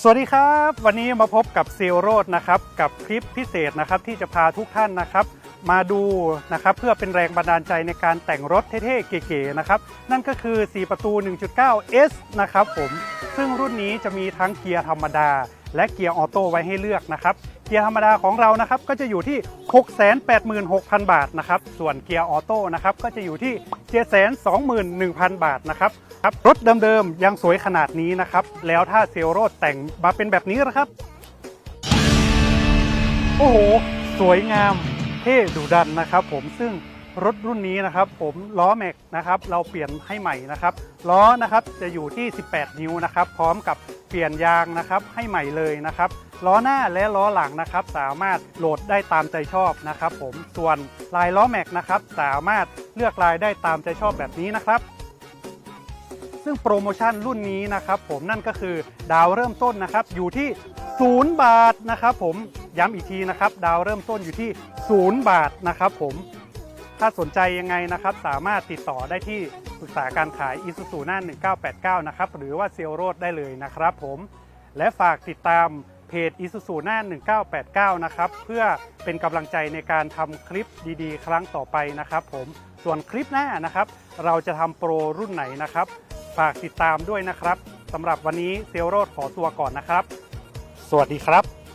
สวัสดีครับ วันนี้มาพบกับเซลโรดนะครับ กับคลิปพิเศษนะครับที่จะพาทุกท่านนะครับ มาดูนะครับเพื่อเป็นแรงบันดาลใจในการแต่งรถเท่ๆ เก๋ๆนะครับ นั่นก็คือ 4 ประตู 1.9 S นะครับผม ซึ่งรุ่นนี้จะมีทั้งเกียร์ธรรมดา และเกียร์ออโต้ไว้ให้เลือกนะครับ เกียร์ธรรมดาของเรานะครับก็จะอยู่ที่ 686,000 บาทนะครับ ส่วนเกียร์ออโต้นะครับก็จะอยู่ที่ 721,000 บาทนะครับครับรถเดิมๆยังสวยขนาดนี้นะครับ แล้วถ้าเซลโรดแต่งมาเป็นแบบนี้นะครับ โอ้โห สวยงาม ท่ดุดันนะครับ ผมซึ่งรถรุ่นนี้นะครับ ผมล้อแม็กนะครับ เราเปลี่ยนให้ใหม่นะครับ ล้อนะครับจะอยู่ที่ 18 นิ้วนะครับ พร้อมกับเปลี่ยนยางนะครับ ให้ใหม่เลยนะครับ ล้อหน้าและล้อหลังนะครับ สามารถโหลดได้ตามใจชอบนะครับ ผมส่วนลายล้อแม็กนะครับ สามารถเลือกลายได้ตามใจชอบแบบนี้นะครับซึ่งโปรโมชั่นรุ่นนี้นะครับ ผมนั่นก็คือดาวเริ่มต้นนะครับ อยู่ที่ 0 บาทนะครับ ผม ย้ำอีกทีนะครับ ดาวเริ่มต้นอยู่ที่ 0 บาทนะครับผม ถ้าสนใจยังไงนะครับ สามารถติดต่อได้ที่ปรึกษาการขายอีซูซูน้า1989 นะครับ หรือว่าเซลโรดได้เลยนะครับผม และฝากติดตามเพจอีซูซูหน้า1989 นะครับ เพื่อเป็นกำลังใจในการทำคลิปดีๆ ครั้งต่อไปนะครับผม ส่วนคลิปหน้านะครับ เราจะทำโปรรุ่นไหนนะครับ ฝากติดตามด้วยนะครับสำหรับวันนี้เซลโรดขอตัวก่อนนะครับ สวัสดีครับ